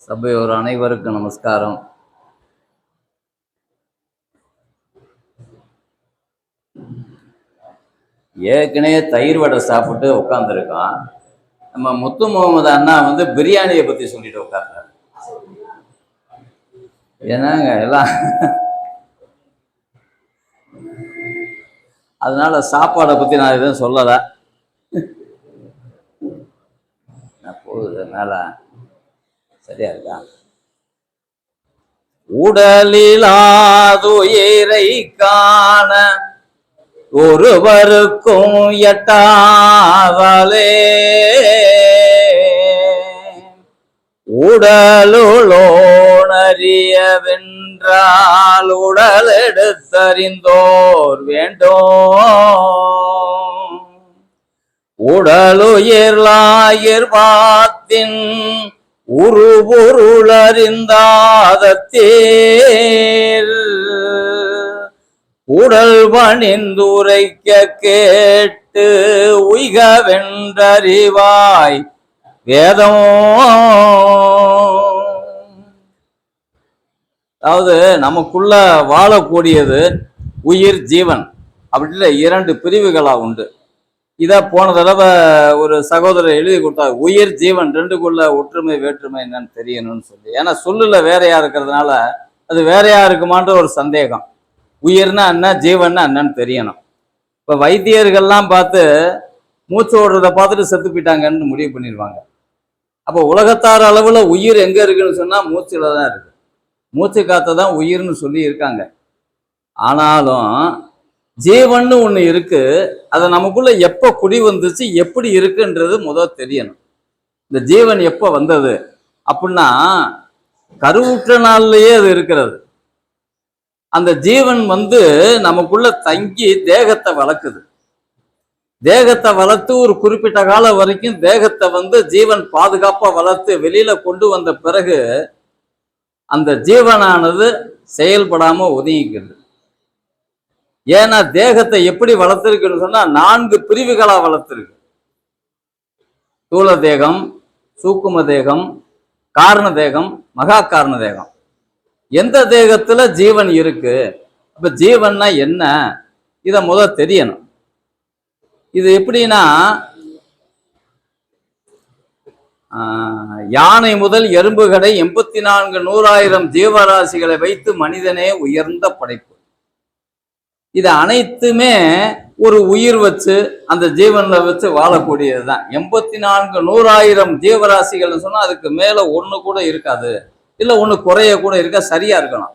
சபையோர் அனைவருக்கும் நமஸ்காரம். ஏற்கனவே தயிர் வடை சாப்பிட்டு உட்காந்துருக்கான் நம்ம முத்து முகமது அண்ணா வந்து பிரியாணியை பத்தி சொல்லிட்டு உட்கார்ந்தார் என்னங்க எல்லாம்? அதனால சாப்பாடை பத்தி நான் எதுவும் சொல்லலை. போகுதுனால போகுது சரியா இருக்கா? உடலிலாதுயிரை காண ஒருவருக்கும் எட்டாவலே உடலுளோணறியவென்றால் உடல் எடுத்தறிந்தோர் வேண்டும். உடலுயிர்லாயிர் பாத்தின் உருபொருளறிந்தாதத்தேர். உடல் பணிந்துரைக்க கேட்டு உய்கவென்றறிவாய் வேதம். அதாவது நமக்குள்ள வாழக்கூடியது உயிர் ஜீவன். அப்படின்ற இரண்டு பிரிவுகளாக உண்டு. இதை போன தடவை ஒரு சகோதரர் எழுதி கொடுத்தார். உயிர் ஜீவன் ரெண்டுக்குள்ள ஒற்றுமை வேற்றுமை என்னன்னு தெரியணும்னு சொல்லி. ஏன்னா சொல்லுல வேறையா இருக்கிறதுனால அது வேறையா இருக்குமான்ற ஒரு சந்தேகம். உயிர்னா என்ன ஜீவன்னா என்னன்னு தெரியணும். இப்போ வைத்தியர்கள்லாம் பார்த்து மூச்சு ஓடுறதை பார்த்துட்டு செத்து போயிட்டாங்கன்னு முடிவு பண்ணிடுவாங்க. அப்போ உலகத்தார் அளவில் உயிர் எங்கே இருக்குன்னு சொன்னால் மூச்சில் தான் இருக்கு. மூச்சு காத்த தான் உயிர்னு சொல்லி இருக்காங்க. ஆனாலும் ஜீவன்னு ஒன்று இருக்கு. அதை நமக்குள்ள எப்போ குடி வந்துச்சு எப்படி இருக்குன்றது முதல் தெரியணும். இந்த ஜீவன் எப்போ வந்தது? அப்படின்னா கருவுற்ற நாள்லயே அது இருக்கிறது. அந்த ஜீவன் வந்து நமக்குள்ள தங்கி தேகத்தை வளர்க்குது தேகத்தை வளர்த்து ஒரு குறிப்பிட்ட காலம் வரைக்கும் தேகத்தை வந்து ஜீவன் பாதுகாப்பா வளர்த்து வெளியில கொண்டு வந்த பிறகு அந்த ஜீவனானது செயல்படாம ஒதுங்கிக்கிறது. ஏன்னா தேகத்தை எப்படி வளர்த்துருக்குன்னு சொன்னா நான்கு பிரிவுகளா வளர்த்துருக்கு. தூல தேகம் சூக்கும தேகம் காரண தேகம் மகா காரண தேகம். எந்த தேகத்துல ஜீவன் இருக்கு? அப்ப ஜீவன்னா என்ன? இதை முதல் தெரியணும். இது எப்படின்னா யானை முதல் எறும்புகளை எண்பத்தி நான்கு நூறாயிரம் ஜீவராசிகளை வைத்து மனிதனே உயர்ந்த படைப்பு. இது அனைத்துமே ஒரு உயிர் வச்சு அந்த ஜீவன்ல வச்சு வாழக்கூடியது தான். எண்பத்தி நான்கு நூறாயிரம் ஜீவராசிகள்னு சொன்னா அதுக்கு மேல ஒண்ணு கூட இருக்காது. இல்ல ஒண்ணு குறைய கூட இருக்க சரியா இருக்கணும்.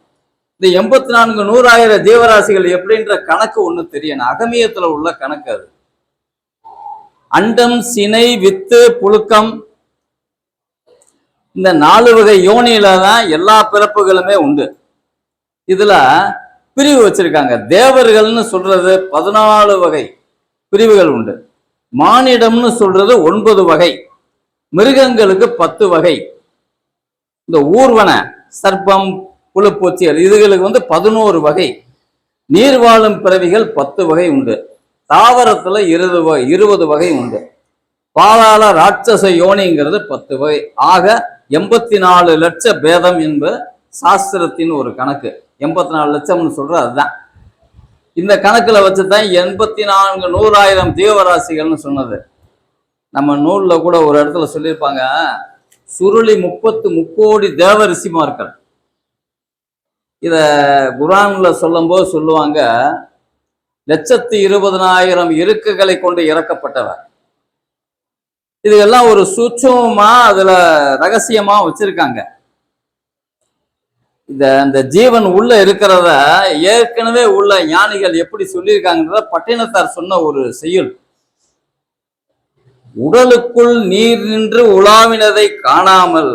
இந்த எண்பத்தி நான்கு நூறாயிரம் ஜீவராசிகள் எப்படின்ற கணக்கு ஒண்ணு தெரியணும் அகமியத்துல உள்ள கணக்கு அது. அண்டம் சினை வித்து புழுக்கம். இந்த நாலு வகை யோனியில தான் எல்லா பிறப்புகளுமே உண்டு. இதுல பிரிவு வச்சிருக்காங்க. தேவர்கள்னு சொல்றது பதினாலு வகை பிரிவுகள் உண்டு. மானிடம்னு சொல்றது ஒன்பது வகை. மிருகங்களுக்கு பத்து வகை. இந்த ஊர்வன சர்ப்பம் புழுப்பூச்சிகள் இதுகளுக்கு வந்து பதினோரு வகை. நீர் வாழும் பிறவிகள் பத்து வகை உண்டு. தாவரத்துல இருபது இருபது வகை உண்டு. பாதாள ராட்சச யோனிங்கிறது பத்து வகை. ஆக எண்பத்தி நாலு லட்ச பேதம் என்பது சாஸ்திரத்தின் ஒரு கணக்கு. எண்பத்தி நாலு லட்சம்னு சொல்ற அதுதான். இந்த கணக்குல வச்சு தான் எண்பத்தி நான்கு நூறாயிரம் தீவராசிகள்னு சொன்னது. நம்ம நூல்ல கூட ஒரு இடத்துல சொல்லியிருப்பாங்க சுருளி முப்பத்து முக்கோடி தேவ ரிஷிமார்கள் இத குரான்ல சொல்லும்போது சொல்லுவாங்க லட்சத்து இருபதனாயிரம் இருக்குகளை கொண்டு இறக்கப்பட்டவர். இதெல்லாம் ஒரு சூட்சமா அதுல ரகசியமா வச்சிருக்காங்க. இந்த அந்த ஜீவன் உள்ள இருக்கிறத ஏற்கனவே உள்ள ஞானிகள் எப்படி சொல்லியிருக்காங்கன்றத பட்டினத்தார் சொன்ன ஒரு செய்யுள். உடலுக்குள் நீர் நின்று உலாவினதை காணாமல்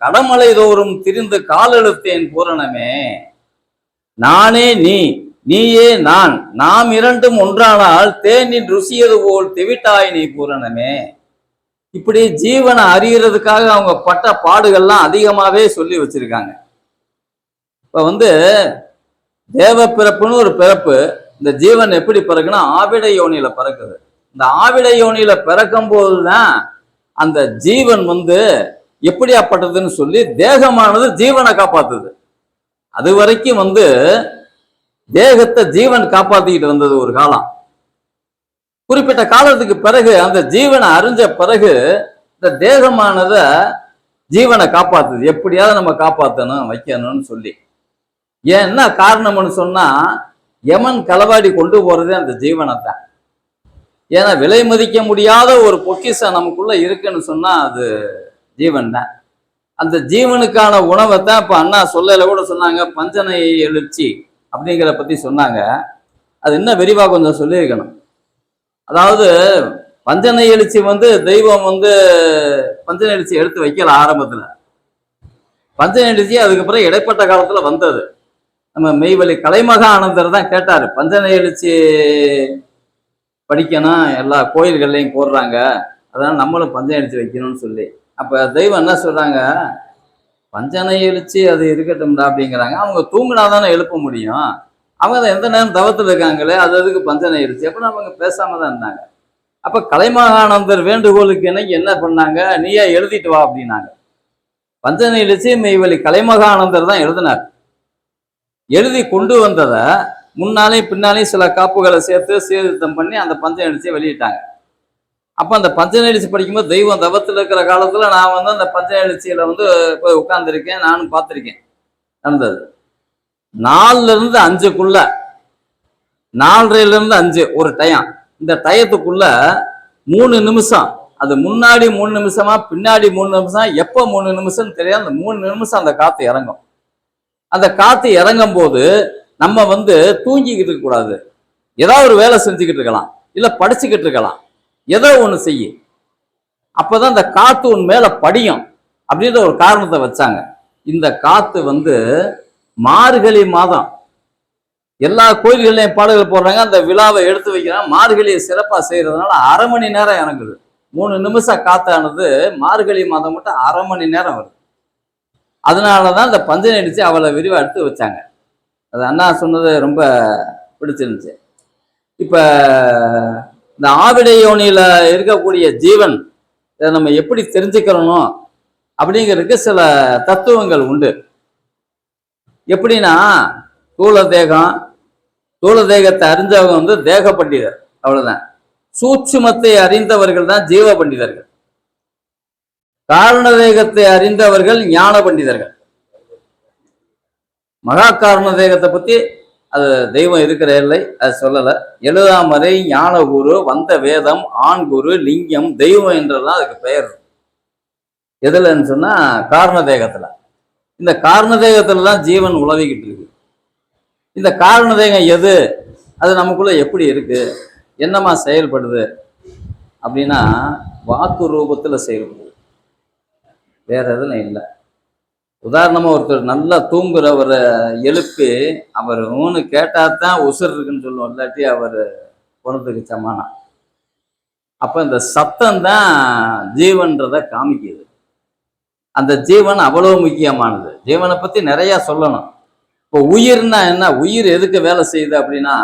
கடமலை தோறும் திரிந்து காலெழுத்தேன் பூரணமே. நானே நீ. நீயே நான் நாம் இரண்டும் ஒன்றானால் தேனின் ருசியது போல் தெவிட்டாய் நீ பூரணமே. இப்படி ஜீவனை அறியறதுக்காக அவங்க பட்ட பாடுகள்லாம் அதிகமாகவே சொல்லி வச்சிருக்காங்க. இப்போ வந்து தேவ பிறப்புன்னு ஒரு பிறப்பு இந்த ஜீவன் எப்படி பிறக்குன்னா ஆவிட யோனியில பிறக்குது. இந்த ஆவிட யோனியில பிறக்கும் போதுதான் அந்த ஜீவன் வந்து எப்படியாப்பட்டதுன்னு சொல்லி தேகமானது ஜீவனை காப்பாத்துது. அது வரைக்கும் வந்து தேகத்தை ஜீவன் காப்பாத்திக்கிட்டு வந்தது ஒரு காலம். குறிப்பிட்ட காலத்துக்கு பிறகு அந்த ஜீவனை அறிஞ்ச பிறகு இந்த தேகமானத ஜீவனை காப்பாத்துது. எப்படியாவது நம்ம காப்பாற்றணும் வைக்கணும்னு சொல்லி. ஏன் என்ன காரணம்னு சொன்னா யமன் களவாடி கொண்டு போறதே அந்த ஜீவனை தான் ஏன்னா விலை மதிக்க முடியாத ஒரு பொக்கிசம் நமக்குள்ள இருக்குன்னு சொன்னா அது ஜீவன் தான் அந்த ஜீவனுக்கான உணவை தான் இப்போ அண்ணா சொல்லல கூட சொன்னாங்க பஞ்சனை எழுச்சி. அப்படிங்கிறத பற்றி சொன்னாங்க. அது இன்னும் விரிவாக கொஞ்சம் சொல்லியிருக்கணும். அதாவது பஞ்சனை எழுச்சி வந்து தெய்வம் வந்து பஞ்சனை எழுச்சி எடுத்து வைக்கல ஆரம்பத்தில். பஞ்சனை எழுச்சி அதுக்கப்புறம் இடைப்பட்ட காலத்தில் வந்தது. நம்ம மெய்வழி கலைமகா ஆனந்தர் தான் கேட்டார் பஞ்சனை எழுச்சி படிக்கணும் எல்லா கோயில்கள்லையும் போடுறாங்க. அதனால் நம்மளும் பஞ்சனை எழுச்சி வைக்கணும்னு சொல்லி. அப்போ தெய்வம் என்ன சொல்கிறாங்க பஞ்சனை எழுச்சி அது இருக்கட்டும்டா அப்படிங்கிறாங்க. அவங்க தூங்கினா தானே எழுப்ப முடியும். அவங்க தான் எந்த நேரம் தவத்தில் இருக்காங்களே அது அதுக்கு பஞ்சனை எழுச்சி அப்போ அவங்க பேசாம தான் இருந்தாங்க. அப்போ கலைமகானந்தர் வேண்டுகோளுக்கு இன்னைக்கு என்ன பண்ணாங்க? நீயே எழுதிட்டு வா அப்படின்னாங்க. பஞ்சனை எழுச்சி மெய்வழி கலைமகானந்தர் தான் எழுதினார். எழுதி கொண்டு வந்ததை முன்னாலேயும் பின்னாலேயும் சில காப்புகளை சேர்த்து சீர்திருத்தம் பண்ணி அந்த பஞ்சனை எழுச்சியை வெளியிட்டாங்க. அப்போ அந்த பஞ்சனை படிக்கும்போது தெய்வம் தவத்தில் இருக்கிற காலத்தில் நான் வந்து அந்த பஞ்சனை வந்து போய் உட்காந்துருக்கேன் நானும் பார்த்துருக்கேன். நடந்தது. நாலுலேருந்து அஞ்சுக்குள்ள நாலரைலேருந்து அஞ்சு ஒரு டயம். இந்த டயத்துக்குள்ள மூணு நிமிஷம் அது முன்னாடி மூணு நிமிஷமா பின்னாடி மூணு நிமிஷம் எப்போ மூணு நிமிஷம்னு தெரியாது அந்த மூணு நிமிஷம் அந்த காற்று இறங்கும். அந்த காற்று இறங்கும் போது நம்ம வந்து தூங்கிக்கிட்டு இருக்கக்கூடாது. ஏதாவது ஒரு வேலை செஞ்சுக்கிட்டு இருக்கலாம் இல்லை படிச்சுக்கிட்டு இருக்கலாம். ஏதோ ஒன்று செய்யு. அப்போதான் இந்த காற்று உன் மேலே படியும். அப்படின்ற ஒரு காரணத்தை வச்சாங்க. இந்த காற்று வந்து மார்கழி மாதம். எல்லா கோயில்கள்லையும் பாடல்கள் போடுறாங்க. அந்த விழாவை எடுத்து வைக்கிறாங்க. மார்கழியை சிறப்பாக செய்கிறதுனால அரை மணி நேரம் இறங்குது. மூணு நிமிஷம் காத்தானது மார்கழி மாதம் மட்டும் அரை மணி நேரம் வருது. அதனாலதான் இந்த பஞ்சனை நடிச்சு அவளை விரிவாக எடுத்து வச்சாங்க. அது அண்ணா சொன்னது ரொம்ப பிடிச்சிருந்துச்சு. இப்போ இந்த ஆவிடை யோனியில இருக்கக்கூடிய ஜீவன் இதை நம்ம எப்படி தெரிஞ்சுக்கிறணும் அப்படிங்கிறதுக்கு சில தத்துவங்கள் உண்டு. எப்படின்னா தூள தேகம் தூள தேகத்தை அறிஞ்சவங்க வந்து தேக பண்டிதர் அவ்வளவுதான். சூட்சுமத்தை அறிந்தவர்கள் தான் ஜீவ பண்டிதர்கள் காரண தேகத்தை அறிந்தவர்கள் ஞான பண்டிதர்கள் மகா காரண தேகத்தை பற்றி அது தெய்வம் இருக்கிற இல்லை அது சொல்லலை. எழுதாமறை ஞான குரு வந்த வேதம் ஆண் குரு லிங்கம் தெய்வம் என்றெல்லாம் அதுக்கு பெயர். எதுலன்னு சொன்னால் காரண தேகத்தில். இந்த காரண தேகத்துல தான் ஜீவன் உழவிக்கிட்டு இருக்கு. இந்த காரண தேகம் எது? அது நமக்குள்ளே எப்படி இருக்குது என்னமா செயல்படுது? அப்படின்னா வாக்கு ரூபத்தில் செயல்படுது. வேற எதுவும் இல்லை. உதாரணமாக ஒருத்தர் நல்லா தூங்குறவரை எழுப்பி அவர் ஊன்னு கேட்டால் தான் உசுர் இருக்குன்னு சொல்லுவோம் இல்லாட்டி அவர் குணத்துக்கு சமானம். அப்போ இந்த சத்தம் தான் ஜீவன்றதை காமிக்குது. அந்த ஜீவன் அவ்வளோ முக்கியமானது. ஜீவனை பற்றி நிறையா சொல்லணும். இப்போ உயிர்னா என்ன? உயிர் எதுக்கு வேலை செய்யுது அப்படின்னா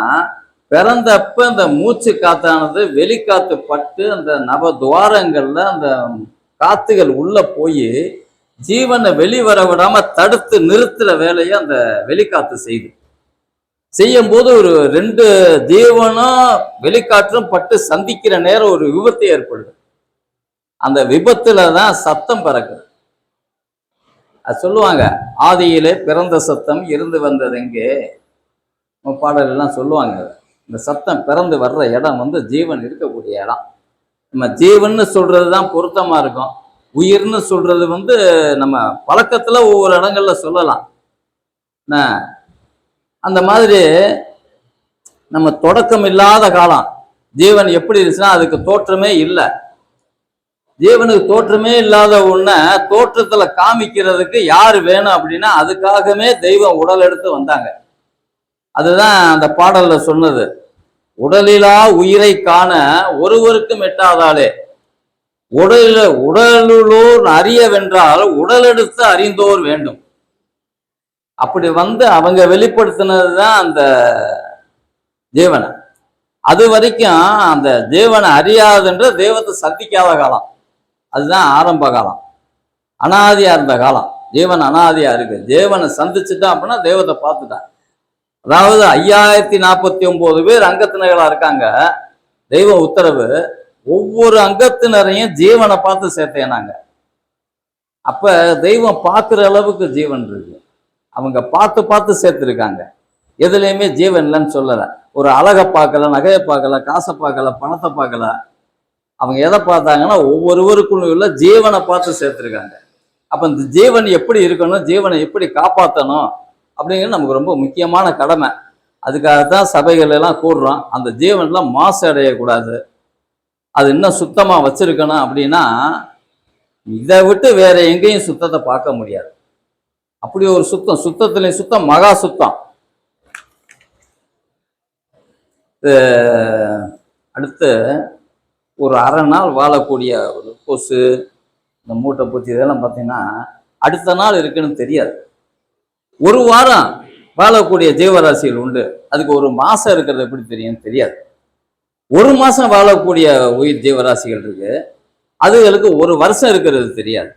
பிறந்தப்ப இந்த மூச்சு காத்தானது வெளிக்காத்து பட்டு அந்த நவ துவாரங்களில் அந்த காத்துகள் உள்ளே போய் ஜீவனை வெளிவர விடாம தடுத்து நிறுத்துற வேலையை அந்த வெளிக்காத்து செய்யுது செய்யும் போது ஒரு ரெண்டு ஜீவனும் வெளிக்காற்றும் பட்டு சந்திக்கிற நேரம் ஒரு விபத்து ஏற்படுது. அந்த விபத்துல தான் சத்தம் பறக்குது. அது சொல்லுவாங்க ஆதியிலே பிறந்த சத்தம் இருந்து வந்தது எங்கே? பாடல் எல்லாம் சொல்லுவாங்க. இந்த சத்தம் பிறந்து வர்ற இடம் வந்து ஜீவன் இருக்கக்கூடிய இடம். நம்ம ஜீவன்னு சொல்றது தான் பொருத்தமா இருக்கும். உயிர்னு சொல்றது வந்து நம்ம பழக்கத்துல ஒவ்வொரு இடங்கள்ல சொல்லலாம். அந்த மாதிரி நம்ம தொடக்கம் இல்லாத காலம். ஜீவன் எப்படி இருந்துச்சுன்னா அதுக்கு தோற்றமே இல்லை. ஜீவனுக்கு தோற்றமே இல்லாத ஒன்ன தோற்றத்துல காமிக்கிறதுக்கு யார் வேணும் அப்படின்னா அதுக்காகவே தெய்வம் உடல் எடுத்து வந்தாங்க. அதுதான் அந்த பாடல்ல சொன்னது. உடலிலா உயிரை காண ஒருவருக்கும் எட்டாதாலே உடல உடலுளோர் அறிய வென்றால் உடலெடுத்து அறிந்தோர் வேண்டும். அப்படி வந்து அவங்க வெளிப்படுத்தினது தான் அந்த ஜீவனை அது வரைக்கும் அந்த தேவனை அறியாதுன்ற தெய்வத்தை சந்திக்காத காலம். அதுதான் ஆரம்ப காலம். அனாதியா இருந்த காலம். ஜீவன் அனாதியா இருக்கு. தேவனை சந்திச்சுட்டான் அப்படின்னா தெய்வத்தை பார்த்துட்டான். அதாவது ஐயாயிரத்தி நாற்பத்தி ஒன்பது பேர் அங்கத்தினர்களா இருக்காங்க. தெய்வ உத்தரவு. ஒவ்வொரு அங்கத்தினரையும் ஜீவனை பார்த்து சேர்த்தேன் நாங்க. அப்ப தெய்வம் பார்க்குற அளவுக்கு ஜீவன் இருக்கு. அவங்க பார்த்து பார்த்து சேர்த்துருக்காங்க. எதுலேயுமே ஜீவன் இல்லைன்னு சொல்லலை. ஒரு அழகை பார்க்கல நகையை பார்க்கல காசை பார்க்கல பணத்தை பார்க்கல. அவங்க எதை பார்த்தாங்கன்னா ஒவ்வொருவருக்குள்ள உள்ள ஜீவனை பார்த்து சேர்த்துருக்காங்க. அப்போ இந்த ஜீவன் எப்படி இருக்கணும் ஜீவனை எப்படி காப்பாற்றணும் அப்படிங்கிறது நமக்கு ரொம்ப முக்கியமான கடமை. அதுக்காக தான் சபைகள் எல்லாம் கூடுறோம். அந்த ஜீவன்லாம் மாசு அடையக்கூடாது. அது இன்னும் சுத்தமாக வச்சிருக்கணும் அப்படின்னா இதை விட்டு வேற எங்கேயும் சுத்தத்தை பார்க்க முடியாது. அப்படி ஒரு சுத்தம் சுத்தத்துல சுத்தம் மகா சுத்தம். அடுத்து ஒரு அரை நாள் வாழக்கூடிய ஒரு கொசு இந்த மூட்டை பூச்சி இதெல்லாம் பார்த்தீங்கன்னா அடுத்த நாள் இருக்குன்னு தெரியாது. ஒரு வாரம் வாழக்கூடிய ஜீவராசிகள் உண்டு. அதுக்கு ஒரு மாசம் இருக்கிறது எப்படி தெரியும் தெரியாது. ஒரு மாதம் வாழக்கூடிய உயிர் ஜீவராசிகள் இருக்கு. அதுகளுக்கு ஒரு வருஷம் இருக்கிறது தெரியாது.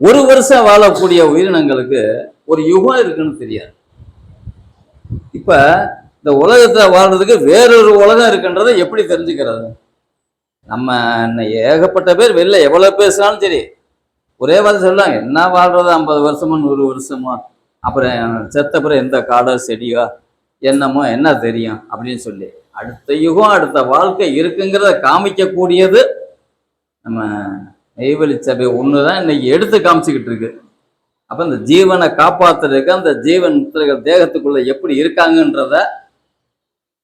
ஒரு வருஷம் வாழக்கூடிய உயிரினங்களுக்கு ஒரு யுகம் இருக்குன்னு தெரியாது. இப்ப இந்த உலகத்தில் வாழ்றதுக்கு வேறொரு உலகம் இருக்குன்றதை எப்படி தெரிஞ்சுக்கிறது? நம்ம ஏகப்பட்ட பேர் வெளில எவ்வளவு பேசினாலும் சரி ஒரே வார்த்தை சொல்லுவாங்க என்ன வாழ்றது ஐம்பது வருஷமோ நூறு வருஷமோ அப்புறம் செத்தப்புறம் எந்த காடோ செடியோ என்னமோ என்ன தெரியும் அப்படின்னு சொல்லி. அடுத்த யுகம் அடுத்த வாழ்க்கை இருக்குங்கிறத காமிக்கக்கூடியது நம்ம நெய்வழி சபை ஒன்று தான் இன்னைக்கு எடுத்து காமிச்சிக்கிட்டு இருக்கு. அப்போ இந்த ஜீவனை காப்பாத்துறதுக்கு அந்த ஜீவன் தேகத்துக்குள்ளே தேகத்துக்குள்ள எப்படி இருக்காங்கன்றத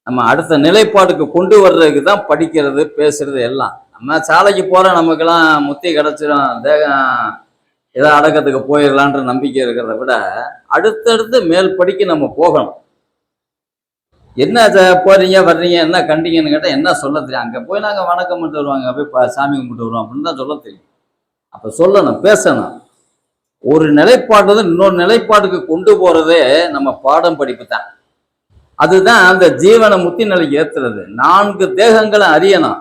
நம்ம அடுத்த நிலைப்பாட்டுக்கு கொண்டு வர்றதுக்கு தான் படிக்கிறது பேசுறது எல்லாம். நம்ம சாலைக்கு போகிற நமக்கெல்லாம் முத்தி கிடைச்சிடும் தேகம் ஏதோ அடக்கத்துக்கு போயிடலான்ற நம்பிக்கை இருக்கிறத விட அடுத்தடுத்து மேல் படிக்க நம்ம போகணும். என்ன போகிறீங்க போறீங்க வர்றீங்க என்ன கண்டிங்கன்னு கேட்டால் என்ன சொல்ல தெரியும். அங்கே போய் நாங்கள் வணக்கம் பண்ணிட்டு வருவாங்க. போய் சாமி கும்பிட்டு வருவோம் அப்படின்னு தான் சொல்ல தெரியும். அப்போ சொல்லணும் பேசணும். ஒரு நிலைப்பாட்டு இன்னொரு நிலைப்பாட்டுக்கு கொண்டு போகிறதே நம்ம பாடம் படிப்பு தான். அதுதான் அந்த ஜீவனை முத்தி நிலைக்கு ஏற்றுறது நான்கு தேகங்களை அறியணும்.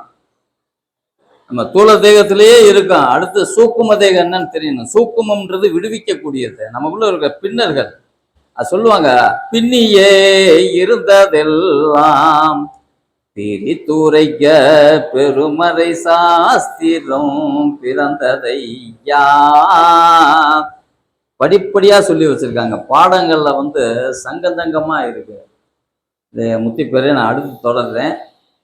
நம்ம தூள தேகத்திலேயே இருக்கோம். அடுத்து சூக்கும தேகம் என்னன்னு தெரியணும். சூக்குமம்ன்றது விடுவிக்கக்கூடியது. நமக்குள்ள இருக்க பின்னர்கள். சொல்லுவாங்க பின்னியே இருந்ததெல்லாம் திரித்துரைக்க பெருமறை சாஸ்திரம் பிறந்ததையா? படிப்படியா சொல்லி வச்சிருக்காங்க. பாடங்கள்ல வந்து சங்கந்தங்கமா இருக்கு. இது முத்தி பேரு நான் அடுத்து தொடர்றேன்.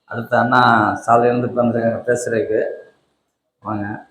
அடுத்த அண்ணா சாலையிலேருந்து இப்போ பேசுறதுக்கு. வாங்க.